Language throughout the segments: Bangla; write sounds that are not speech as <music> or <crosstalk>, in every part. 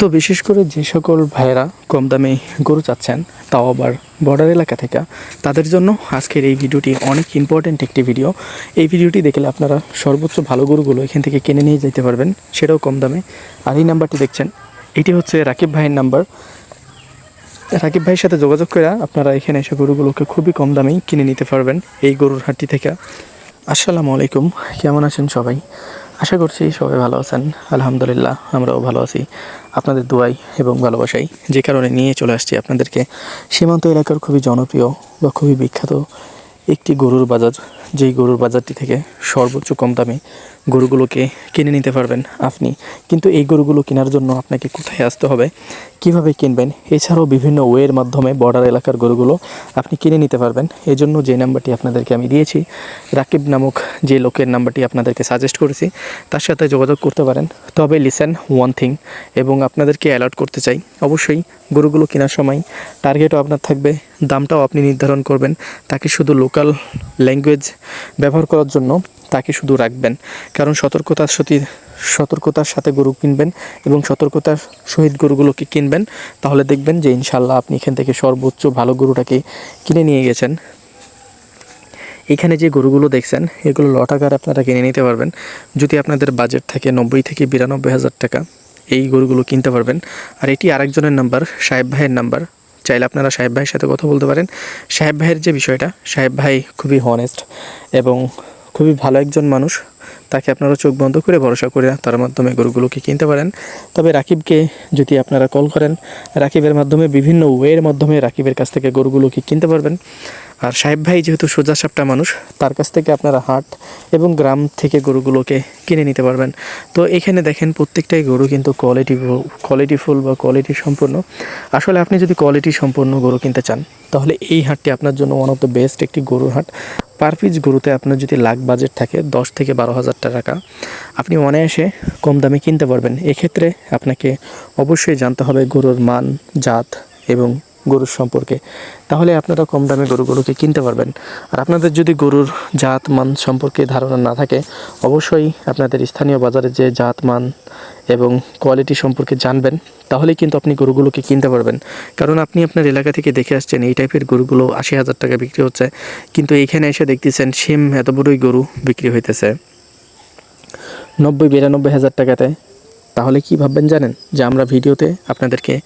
তো বিশেষ করে যে সকল ভাইয়েরা কম দামে গরু চাচ্ছেন, তাও আবার বর্ডার এলাকা থেকে, তাদের জন্য আজকের এই ভিডিওটি অনেক ইম্পর্ট্যান্ট একটি ভিডিও এই ভিডিওটি দেখলে আপনারা সর্বোচ্চ ভালো গরুগুলো এখান থেকে কিনে নিয়ে যেতে পারবেন, সেটাও কম দামে। আর এই নাম্বারটি দেখছেন, এটি হচ্ছে রাকিব ভাইয়ের নাম্বার। রাকিব ভাইয়ের সাথে যোগাযোগ করে আপনারা এখানে এসে গরুগুলোকে খুবই কম দামেই কিনে নিতে পারবেন এই গরুর হাটটি থেকে। আসসালামু আলাইকুম, কেমন আছেন সবাই? আশা করছি সবাই ভালো আছেন। আলহামদুলিল্লাহ, আমরাও ভালো আছি। আপনাদের দোয়াই এবং ভালোবাসাই যে কারণে নিয়ে চলে আসছি আপনাদেরকে। সীমান্ত এলাকার খুবই জনপ্রিয় বা খুবই বিখ্যাত একটি গরুর বাজার। যেই গরুর বাজারটি থেকে সর্বোচ্চ কম দামে গরুগুলোকে কিনে নিতে পারবেন আপনি। কিন্তু এই গরুগুলো কেনার জন্য আপনাকে কোথায় আসতে হবে? কীভাবে কিনবেন? এছাড়াও বিভিন্ন ওয়ের মাধ্যমে বর্ডার এলাকার গরুগুলো আপনি কিনে নিতে পারবেন। এই জন্য যে নাম্বারটি আপনাদেরকে আমি দিয়েছি, রাকিব নামক যে লোকের নাম্বারটি আপনাদেরকে সাজেস্ট করেছি, তার সাথে যোগাযোগ করতে পারেন। তবে লিসেন ওয়ান থিং এবং আপনাদেরকে অ্যালার্ট করতে চাই। অবশ্যই গরুগুলো কেনার সময় টার্গেটও আপনার থাকবে, দামটাও আপনি নির্ধারণ করবেন। তাকে শুধু লোকাল ল্যাঙ্গুয়েজ ব্যবহার করার জন্য তাকে শুধু রাখবেন। কারণ সতর্কতার সাথে সতর্কতার সাথে গরু কিনবেন এবং সতর্কতার সহিত গরুগুলোকে কিনবেন, তাহলে দেখবেন যে ইনশাল্লাহ আপনি এখান থেকে সর্বোচ্চ ভালো গরুটাকে কিনে নিয়ে গেছেন। এখানে যে গরুগুলো দেখছেন, এগুলো লটাকার আপনারা কিনে নিতে পারবেন। যদি আপনাদের বাজেট থাকে নব্বই থেকে বিরানব্বই হাজার টাকা, এই গরুগুলো কিনতে পারবেন। আর এটি আরেকজনের নাম্বার, সাহেব ভাইয়ের নাম্বার। চাইলে আপনারা সাহেব ভাইয়ের সাথে কথা বলতে পারেন। সাহেব ভাইয়ের যে বিষয়টা, সাহেব ভাই খুবই হনেস্ট এবং খুবই ভালো একজন মানুষ। তাকে আপনারা চোখ বন্ধ করে ভরসা করে তার মাধ্যমে গরুগুলোকে কিনতে পারেন। তবে রাকিবকে যদি আপনারা কল করেন, রাকিবের মাধ্যমে বিভিন্ন ওয়ের মাধ্যমে রাকিবের কাছ থেকে গরুগুলোকে কিনতে পারবেন। আর সাহেব ভাই যেহেতু সোজা সাপটা মানুষ, তার কাছ থেকে আপনারা হাট এবং গ্রাম থেকে গরুগুলোকে কিনে নিতে পারবেন। তো এখানে দেখেন প্রত্যেকটাই গরু কিন্তু কোয়ালিটি কোয়ালিটিফুল বা কোয়ালিটি সম্পূর্ণ। আসলে আপনি যদি কোয়ালিটি সম্পন্ন গরু কিনতে চান, তাহলে এই হাটটি আপনার জন্য ওয়ান অফ দ্য বেস্ট একটি গরুর হাট। পার পিস গরুতে আপনার যদি লাখ বাজেট থাকে, দশ থেকে বারো হাজার টাকা, আপনি অনায়াসে কম দামে কিনতে পারবেন। এক্ষেত্রে আপনাকে অবশ্যই জানতে হবে গরুর মান, জাত এবং গরুর সম্পর্কে। তাহলে আপনারা কম দামে গরুগুলোকে কিনতে পারবেন। আর আপনাদের যদি গরুর জাত মান সম্পর্কে ধারণা না থাকে, অবশ্যই আপনাদের স্থানীয় বাজারে যে জাত মান এবং কোয়ালিটি সম্পর্কে জানবেন তাহলেই কিন্তু আপনি গরুগুলোকে কিনতে পারবেন। কারণ আপনি আপনার এলাকা থেকে দেখে আসছেন, এই টাইপের গরুগুলো আশি হাজার টাকা বিক্রি হচ্ছে। কিন্তু এইখানে এসে দেখতেছেন, সেম এত বড়ই গরু বিক্রি হইতেছে। নব্বই বিরানব্বই হাজার টাকাতে। তাহলে কি ভাববেন জানেন? যে আমরা ভিডিওতে আপনাদেরকে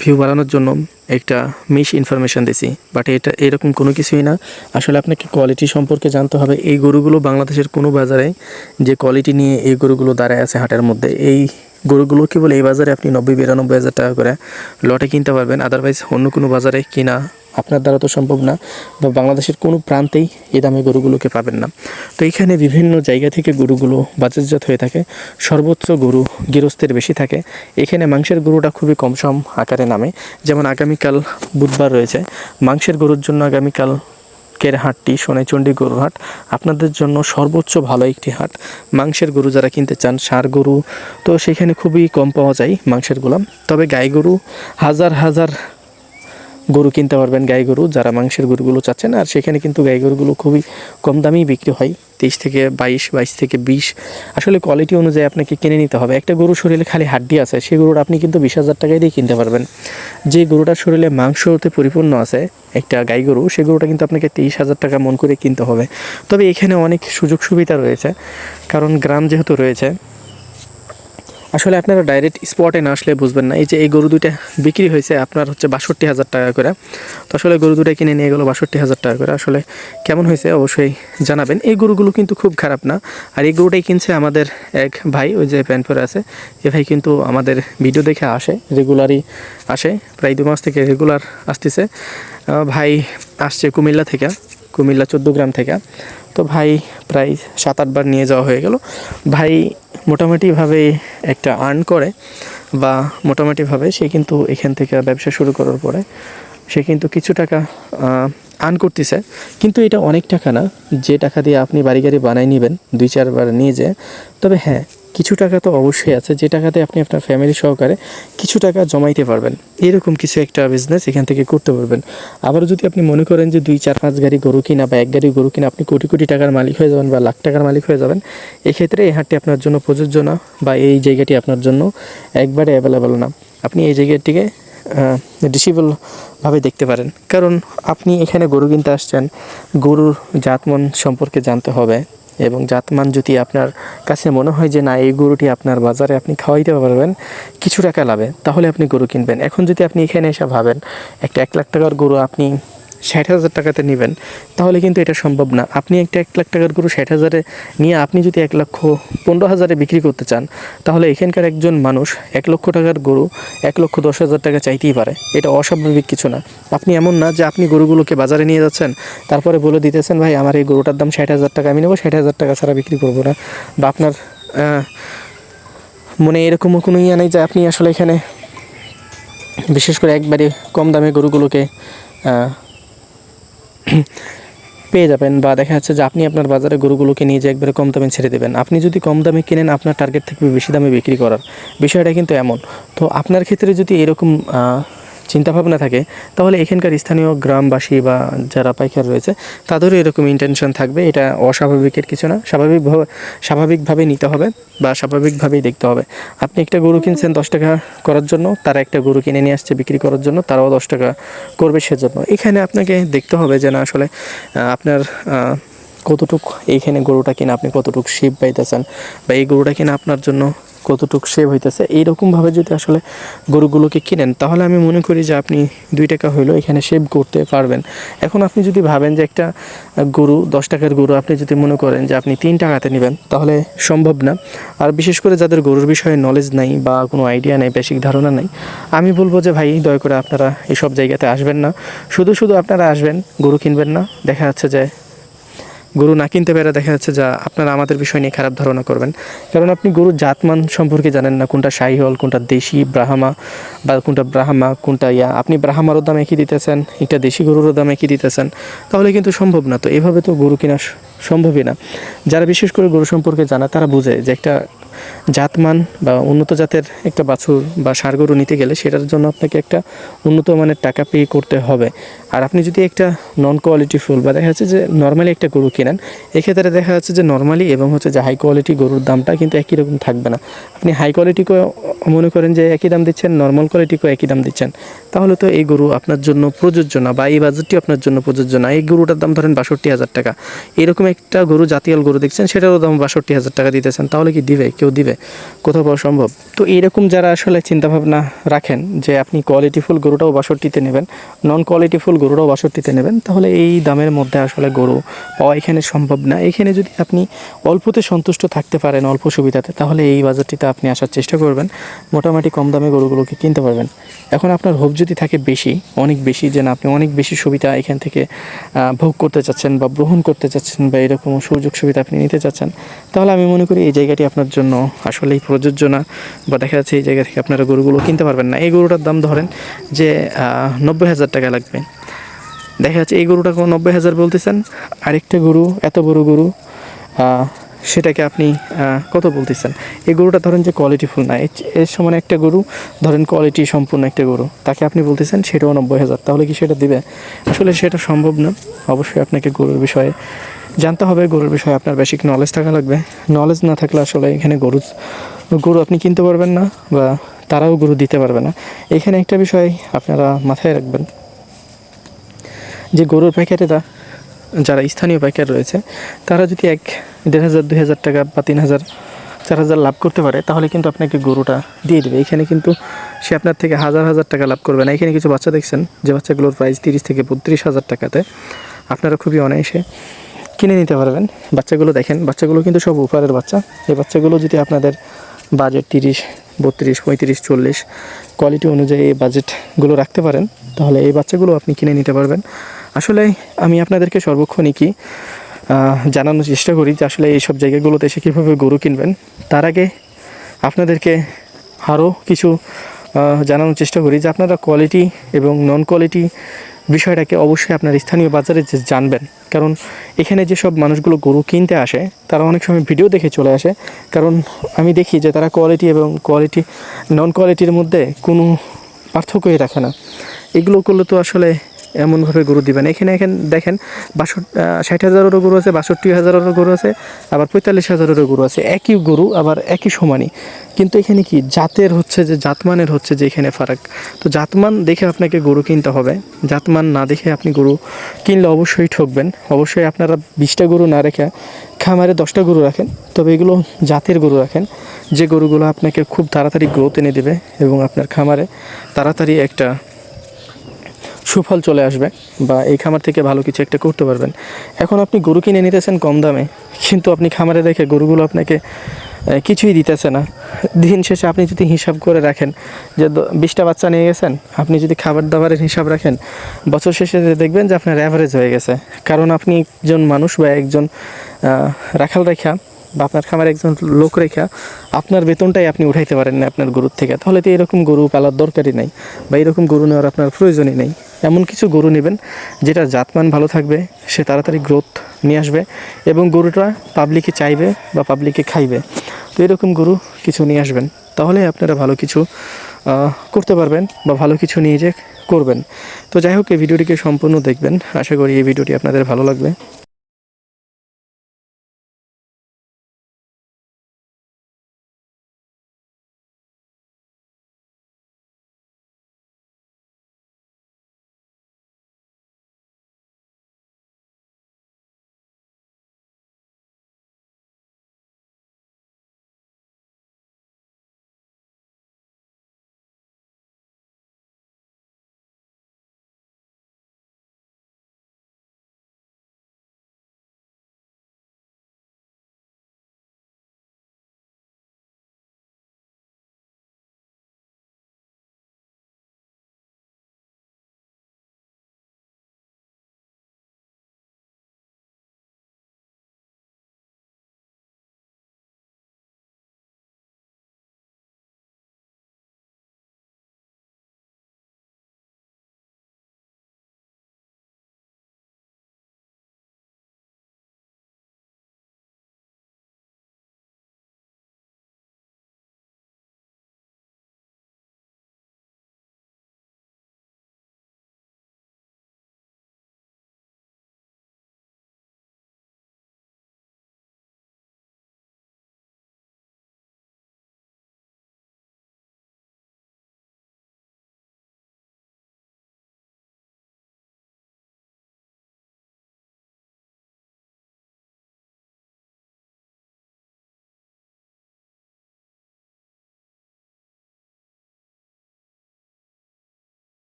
ভিউ বাড়ানোর জন্য একটা মিস ইনফরমেশান দিছি। বাট এটা এরকম কোনো কিছুই না। আসলে আপনাকে কোয়ালিটি সম্পর্কে জানতে হবে। এই গরুগুলো বাংলাদেশের কোনো বাজারে যে কোয়ালিটি নিয়ে এই গরুগুলো দাঁড়ায় আছে হাটের মধ্যে, এই গরুগুলো কেবল এই বাজারে আপনি নব্বই, বিরানব্বই হাজার টাকা করে লটে কিনতে পারবেন। আদারওয়াইজ অন্য কোনো বাজারে কিনা আপনার দ্বারা তো সম্ভব না বা বাংলাদেশের কোনো প্রান্তেই এ দামে গরুগুলোকে পাবেন না। তো এখানে বিভিন্ন জায়গা থেকে গরুগুলো বাজারজাত হয়ে থাকে। সর্বোচ্চ গরু গৃহস্থের বেশি থাকে। এখানে মাংসের গরুটা খুবই কম সম আকারে নামে। যেমন আগামীকাল বুধবার রয়েছে। মাংসের গরুর জন্য আগামীকাল কের হাটটি? সোনাইচণ্ডী গরুর হাট। আপনাদের জন্য সর্বোচ্চ ভালো একটি হাট। মাংসের গরু যারা কিনতে চান, ষাঁড় গরু, তো সেখানে খুবই কম পাওয়া যায় মাংসের গোলাম। তবে গাই গরু হাজার হাজার গরু কিনতে পারবেন গাই গরু, যারা মাংসের গরুগুলো চাচ্ছেন। আর সেখানে কিন্তু গাই গরুগুলো খুবই কম দামেই বিক্রি হয়, তেইশ থেকে বাইশ বাইশ থেকে বিশ। আসলে কোয়ালিটি অনুযায়ী আপনাকে কিনে নিতে হবে। একটা গরু শরীরে খালি হাড্ডি আছে, সেই গরুটা আপনি কিন্তু বিশ হাজার টাকায় দিয়ে কিনতে পারবেন। যে গরুটার শরীরে মাংসতে পরিপূর্ণ আছে, একটা গাই গরু, সে গরুটা কিন্তু আপনাকে তেইশ হাজার টাকা মন করে কিনতে হবে। তবে এখানে অনেক সুযোগ সুবিধা রয়েছে, কারণ গ্রাম যেহেতু রয়েছে আসলে আপনারা ডাইরেক্ট স্পটে না আসলে বুঝবেন না। এই যে এই গরু দুইটা বিক্রি হয়েছে, আপনার হচ্ছে বাষট্টি হাজার টাকা করে। তো আসলে গরু দুটা কিনে নিয়ে গেলো বাষট্টি হাজার টাকা করে। আসলে কেমন হয়েছে অবশ্যই জানাবেন। এই গরুগুলো কিন্তু খুব খারাপ না। আর এই গরুটাই কিনছে আমাদের এক ভাই, ওই যে প্যান্ট পরে আছে। এ ভাই কিন্তু আমাদের ভিডিও দেখে আসে রেগুলারই আসে। প্রায় দু মাস থেকে রেগুলার আসতেছে। ভাই আসছে কুমিল্লা থেকে, কুমিল্লা চোদ্দ গ্রাম থেকে। তো ভাই প্রায় সাত আটবার নিয়ে যাওয়া হয়ে গেল। ভাই মোটামুটিভাবে একটা আর্ন করে বা মোটামুটিভাবে সে কিন্তু এখান থেকে ব্যবসা শুরু করার পরে সে কিন্তু কিছু টাকা আর্ন করতেছে। কিন্তু এটা অনেক টাকা না। যে টাকা দিয়ে আপনি বাড়ি গাড়ি বানাই নেবেন, দুই চারবার নিয়ে যেয়ে। তবে হ্যাঁ কিছু টাকা তো অবশ্যই আছে। যে টাকাতে আপনি আপনার ফ্যামিলি সহকারে কিছু টাকা জমাইতে পারবেন। এরকম কিছু একটা বিজনেস এখান থেকে করতে পারবেন। আবার যদি আপনি মনে করেন যে দুই, চার, পাঁচ গাড়ি গরু কিনা বা এক গাড়ি গরু কিনা আপনি কোটি কোটি টাকার মালিক হয়ে যাবেন বা লাখ টাকার মালিক হয়ে যাবেন, এক্ষেত্রে এই হাটটি আপনার জন্য প্রযোজ্য না বা এই জায়গাটি আপনার জন্য একবারে অ্যাভেলেবেল না। আপনি এই জায়গাটিকে ডিসিবলভাবে দেখতে পারেন। কারণ আপনি এখানে গরু কিনতে আসছেন, গরুর জাতমন সম্পর্কে জানতে হবে। এবং জাতমান যদি আপনার কাছে মনে হয় যে না, এই গরুটি আপনার বাজারে আপনি খাওয়াইতে পারবেন, কিছু টাকা লাভে, তাহলে আপনি গরু কিনবেন। এখন যদি আপনি এখানে এসে ভাবেন, একটা এক লাখ টাকার গরু আপনি ষাট হাজার টাকাতে নেবেন, তাহলে কিন্তু এটা সম্ভব না। আপনি একটা এক লাখ টাকার গরু ষাট হাজারে নিয়ে আপনি যদি এক লক্ষ পনেরো হাজারে বিক্রি করতে চান, তাহলে এখানকার একজন মানুষ এক লক্ষ টাকার গরু এক লক্ষ দশ হাজার টাকা চাইতেই পারে। এটা অস্বাভাবিক কিছু না। আপনি এমন না যে আপনি গরুগুলোকে বাজারে নিয়ে যাচ্ছেন, তারপরে বলে দিতেছেন, ভাই, আমার এই গরুটার দাম ষাট হাজার টাকা, আমি নেব, ষাট হাজার টাকা ছাড়া বিক্রি করব না। বা আপনার মনে এরকমও কোনো ইয়ে নেই যে আপনি আসলে এখানে, বিশেষ করে একবারে কম দামে গরুগুলোকে <clears throat> পেয়ে যাবেন বা দেখা যাচ্ছে যে আপনি আপনার বাজারে গরুগুলোকে নিয়ে যে একবারে কম দামে ছেড়ে দেবেন। আপনি যদি কম দামে কেনেন, আপনার টার্গেট থাকবে বেশি দামে বিক্রি করার। বিষয়টা কিন্তু এমন। তো আপনার ক্ষেত্রে যদি এরকম চিন্তাভাবনা থাকে, তাহলে এখানকার স্থানীয় গ্রামবাসী বা যারা পাইকার রয়েছে, তাদেরও এরকম ইন্টেনশন থাকবে। এটা অস্বাভাবিকের কিছু না। স্বাভাবিকভাবে স্বাভাবিকভাবে নিতে হবে বা স্বাভাবিকভাবেই দেখতে হবে। আপনি একটা গরু কিনছেন দশ টাকা করার জন্য, তারা একটা গরু কিনে নিয়ে আসছে বিক্রি করার জন্য, তারাও দশ টাকা করবে সেজন্য। এখানে আপনাকে দেখতে হবে যে না, আসলে আপনার কতটুক এইখানে গরুটা কিনা, আপনি কতটুক শিব পাইতেছেন বা এই গরুটা কিনা আপনার জন্য কতটুক সেভ হইতেছে, এইরকমভাবে যদি আসলে গরুগুলোকে কিনেন, তাহলে আমি মনে করি যে আপনি দুই টাকা হইলেও এখানে সেভ করতে পারবেন। এখন আপনি যদি ভাবেন যে একটা গরু, দশ টাকার গরু, আপনি যদি মনে করেন যে আপনি তিন টাকাতে নেবেন, তাহলে সম্ভব না। আর বিশেষ করে যাদের গরুর বিষয়ে নলেজ নাই বা কোনো আইডিয়া নেই বেসিক ধারণা নাই, আমি বলব যে ভাই, দয়া করে আপনারা এসব জায়গাতে আসবেন না। শুধু শুধু আপনারা আসবেন, গরু কিনবেন না। দেখা যাচ্ছে যে গরু না কিনতে পেরে দেখা যাচ্ছে যা আপনারা আমাদের বিষয় নিয়ে খারাপ ধারণা করবেন। কারণ আপনি গরুর জাতমান সম্পর্কে জানেন না, কোনটা শাহিহল কোনটা দেশি ব্রাহ্মা বা কোনটা ব্রাহ্মা, কোনটা ইয়া। আপনি ব্রাহ্মারও দাম একই দিতেছেন, একটা দেশি গরুরও দাম একই দিতেছেন, তাহলে কিন্তু সম্ভব না। তো এভাবে তো গরু কেনা সম্ভবই না। যারা বিশেষ করে গরু সম্পর্কে জানা, তারা বুঝে যে একটা জাতমান বা উন্নত জাতের একটা বাছুর বা গরু নিতে গেলে সেটার জন্য আপনাকে একটা উন্নত মানের টাকা পে করতে হবে। আর আপনি যদি একটা নন কোয়ালিটি ফুল বা দেখা যাচ্ছে যে নর্মালি একটা গরু কেনেন, এক্ষেত্রে দেখা যাচ্ছে যে নর্মালি এবং হচ্ছে যে হাই কোয়ালিটি গরুর দামটা কিন্তু একই রকম থাকবে না। আপনি হাই কোয়ালিটিকেও মনে করেন যে একই দাম দিচ্ছেন নর্মাল কোয়ালিটিকেও একই দাম দিচ্ছেন। তাহলে তো এই গরু আপনার জন্য প্রযোজ্য না বা এই বাজেটটি আপনার জন্য প্রযোজ্য না। এই গরুটার দাম ধরেন বাষট্টি হাজার টাকা। এরকম একটা গরু জাতিয়াল গরু দেখছেন, সেটারও দাম বাষট্টি হাজার টাকা দিতেছেন। তাহলে কি দিবে? কেউ দিবে? কোথাও পাওয়া সম্ভব? তো এইরকম যারা আসলে চিন্তাভাবনা রাখেন যে আপনি কোয়ালিটিফুল গরুটাও বাষট্টিতে নেবেন নন কোয়ালিটিফুল গরুটাও বাষট্টিতে নেবেন, তাহলে এই দামের মধ্যে আসলে গরু পাওয়া এখানে সম্ভব না। এখানে যদি আপনি অল্পতে সন্তুষ্ট থাকতে পারেন অল্প সুবিধাতে, তাহলে এই বাজারটিতে আপনি আসার চেষ্টা করবেন। মোটামুটি কম দামে গরুগুলোকে কিনতে পারবেন। এখন আপনার হোপ যদি থাকে বেশি, অনেক বেশি যেন আপনি অনেক বেশি সুবিধা এখান থেকে ভোগ করতে চাচ্ছেন বা গ্রহণ করতে চাচ্ছেন বা এরকম সুযোগ সুবিধা আপনি নিতে চাচ্ছেন, তাহলে আমি মনে করি এই জায়গাটি আপনার জন্য আসলেই প্রযোজ্য না, বা দেখা যাচ্ছে এই জায়গা থেকে আপনারা গরুগুলো কিনতে পারবেন না। এই গরুটার দাম ধরেন যে নব্বই হাজার টাকা লাগবে। দেখা যাচ্ছে এই গরুটা কোনো নব্বই হাজার বলতেছেন, আরেকটা গরু, এত বড় গরু সেটাকে আপনি কত বলতেছেন? এই গরুটা ধরেন যে কোয়ালিটিফুল না, এর- সমান একটা গরু, ধরেন কোয়ালিটি সম্পূর্ণ একটা গরু, তাকে আপনি বলতেছেন সেটাও নব্বই হাজার, তাহলে কি সেটা দিবে? আসলে সেটা সম্ভব না। অবশ্যই আপনাকে গরুর বিষয়ে জানতে হবে গরুর বিষয়ে আপনার বেসিক নলেজ থাকা লাগবে। নলেজ না থাকলে আসলে এখানে গরু গরু আপনি কিনতে পারবেন না বা তারাও গরু দিতে পারবে না। এখানে একটা বিষয় আপনারা মাথায় রাখবেন। যে গরুর পাইকারেরা, যারা স্থানীয় পাইকার রয়েছে, তারা যদি এক দেড় হাজার, দুই হাজার টাকা বা তিন হাজার, চার হাজার লাভ করতে পারে, তাহলে কিন্তু আপনাকে গরুটা দিয়ে দেবে। এখানে কিন্তু সে আপনার থেকে হাজার হাজার টাকা লাভ করবে না। এখানে কিছু বাচ্চা দেখছেন, যে বাচ্চাগুলোর প্রাইস তিরিশ থেকে বত্রিশ হাজার টাকাতে। আপনারা খুবই অনায়াসে কিনে নিতে পারবেন। বাচ্চাগুলো দেখেন, বাচ্চাগুলো কিন্তু সব উপহারের বাচ্চা। এই বাচ্চাগুলো যদি আপনাদের বাজেট তিরিশ, বত্রিশ, পঁয়ত্রিশ, চল্লিশ কোয়ালিটি অনুযায়ী এই বাজেটগুলো রাখতে পারেন, তাহলে এই বাচ্চাগুলো আপনি কিনে নিতে পারবেন। আসলে আমি আপনাদেরকে সর্বক্ষণই কি জানানোর চেষ্টা করি যে আসলে এইসব জায়গাগুলোতে এসে কীভাবে গরু কিনবেন। তার আগে আপনাদেরকে আরও কিছু জানানোর চেষ্টা করি যে আপনারা কোয়ালিটি এবং নন কোয়ালিটি বিষয়টাকে অবশ্যই আপনার স্থানীয় বাজারে যে জানবেন। কারণ এখানে যেসব মানুষগুলো গরু কিনতে আসে, তারা অনেক সময় ভিডিও দেখে চলে আসে। কারণ আমি দেখি যে তারা কোয়ালিটি এবং কোয়ালিটি নন কোয়ালিটির মধ্যে কোনো পার্থক্যই রাখে না। এগুলো করলে তো আসলে এমনভাবে গরু দিবেন। এখানে এখানে দেখেন, বাষট্টি ষাট হাজারেরও গরু আছে, বাষট্টি হাজারেরও গরু আছে, আবার পঁয়তাল্লিশ হাজারেরও গরু আছে। একই গরু, আবার একই সমানই। কিন্তু এখানে কি জাতের হচ্ছে যে, জাতমানের হচ্ছে যে এখানে ফারাক? তো জাতমান দেখে আপনাকে গরু কিনতে হবে। জাতমান না দেখে আপনি গরু কিনলে অবশ্যই ঠকবেন। অবশ্যই আপনারা বিশটা গরু না রেখে খামারে দশটা গরু রাখেন। তবে এগুলো জাতের গরু রাখেন। যে গরুগুলো আপনাকে খুব তাড়াতাড়ি গ্রোথ এনে দেবে এবং আপনার খামারে তাড়াতাড়ি একটা সুফল চলে আসবে বা এই খামার থেকে ভালো কিছু একটা করতে পারবেন। এখন আপনি গরু কিনে নিতেছেন কম দামে, কিন্তু আপনি খামারে রেখে গরুগুলো আপনাকে কিছুই দিতেছে না। দিন শেষে আপনি যদি হিসাব করে রাখেন যে বিশটা বাচ্চা নিয়ে গেছেন, আপনি যদি খাবার দাবারের হিসাব রাখেন, বছর শেষে দেখবেন যে আপনার অ্যাভারেজ হয়ে গেছে। কারণ আপনি একজন মানুষ বা একজন রাখাল রেখা বা আপনার খামারে একজন লোক রেখা, আপনার বেতনটাই আপনি উঠাইতে পারেন না আপনার গরুর থেকে। তাহলে তো এরকম গরু পালার দরকারই নাই বা এরকম গরু নেওয়ার আপনার প্রয়োজনই নেই। এমন কিছু গরু নেবেন যেটা জাতমান ভালো থাকবে, সে তাড়াতাড়ি গ্রোথ নিয়ে আসবে এবং গরুটা পাবলিকে চাইবে বা পাবলিকে খাইবে। তো এরকম গরু কিছু নিয়ে আসবেন, তাহলে আপনারা ভালো কিছু করতে পারবেন বা ভালো কিছু নিয়ে যে করবেন। তো যাই হোক, এই ভিডিওটিকে সম্পূর্ণ দেখবেন। আশা করি এই ভিডিওটি আপনাদের ভালো লাগবে।